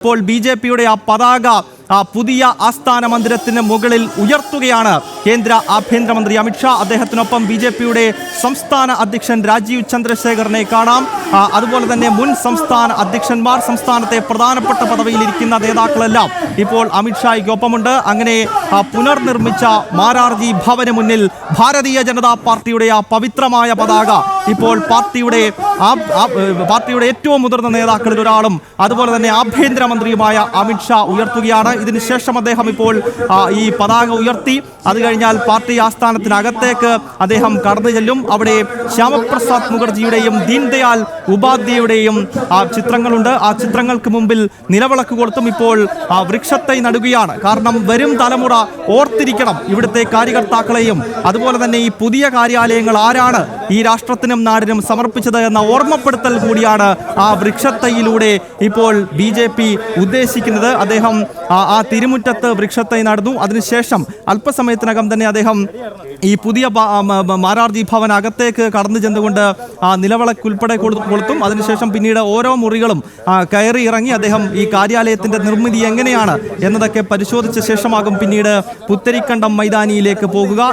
ഇപ്പോൾ B J പിയുടെ ആ പതാക ആ പുതിയ ആസ്ഥാന മന്ദിരത്തിന് മുകളിൽ ഉയർത്തുകയാണ് കേന്ദ്ര ആഭ്യന്തരമന്ത്രി അമിത്ഷാ അദ്ദേഹത്തിനൊപ്പം ബി ജെ പിയുടെ സംസ്ഥാന അധ്യക്ഷൻ രാജീവ് ചന്ദ്രശേഖറിനെ കാണാം. അതുപോലെ തന്നെ മുൻ സംസ്ഥാന അധ്യക്ഷന്മാർ സംസ്ഥാനത്തെ പ്രധാനപ്പെട്ട പദവിയിലിരിക്കുന്ന നേതാക്കളെല്ലാം ഇപ്പോൾ അമിത്ഷായ്ക്കൊപ്പമുണ്ട് അങ്ങനെ പുനർനിർമ്മിച്ച മാരാർജി ഭവന് മുന്നിൽ ഭാരതീയ ജനതാ പാർട്ടിയുടെ ആ പവിത്രമായ പതാക ഇപ്പോൾ പാർട്ടിയുടെ പാർട്ടിയുടെ ഏറ്റവും മുതിർന്ന നേതാക്കളിൽ ഒരാളും അതുപോലെ തന്നെ ആഭ്യന്തരമന്ത്രിയുമായ അമിത്ഷാ ഉയർത്തുകയാണ്. ഇതിനുശേഷം അദ്ദേഹം ഇപ്പോൾ ഈ പതാക ഉയർത്തി. അത് കഴിഞ്ഞാൽ പാർട്ടി ആസ്ഥാനത്തിനകത്തേക്ക് അദ്ദേഹം കടന്നു ചെല്ലും. അവിടെ ശ്യാമപ്രസാദ് മുഖർജിയുടെയും ദീൻദയാൽ ഉപാധ്യയുടെയും ആ ചിത്രങ്ങളുണ്ട്. ആ ചിത്രങ്ങൾക്ക് മുമ്പിൽ നിലവിളക്ക് കൊടുത്തും ഇപ്പോൾ വൃക്ഷത്തെ നടുകയാണ്. കാരണം വരും തലമുറ ഓർത്തിരിക്കണം ഇവിടുത്തെ കാര്യകർത്താക്കളെയും. അതുപോലെ തന്നെ ഈ പുതിയ കാര്യാലയങ്ങൾ ആരാണ്? ഈ രാഷ്ട്രത്തിനും നാടിനും സമർപ്പിച്ചത് എന്ന ഓർമ്മപ്പെടുത്തൽ കൂടിയാണ് ആ വൃക്ഷത്തൈയിലൂടെ ഇപ്പോൾ ബി ജെ പി ഉദ്ദേശിക്കുന്നത്. അദ്ദേഹം ആ- തിരുമുറ്റത്ത് വൃക്ഷത്തൈ നടന്നു. അതിനുശേഷം അല്പസമയത്തിനകം തന്നെ അദ്ദേഹം ഈ പുതിയ മാരാർജി ഭവൻ അകത്തേക്ക് കടന്നു ചെന്നുകൊണ്ട് ആ നിലവിളക്കുൾപ്പെടെ കൊളുത്തും. അതിനുശേഷം പിന്നീട് ഓരോ മുറികളും കയറി ഇറങ്ങി അദ്ദേഹം ഈ കാര്യാലയത്തിന്റെ നിർമ്മിതി എങ്ങനെയാണ് എന്നതൊക്കെ പരിശോധിച്ച ശേഷമാകും പിന്നീട് പുത്തരിക്കണ്ടം മൈതാനിയിലേക്ക് പോകുക.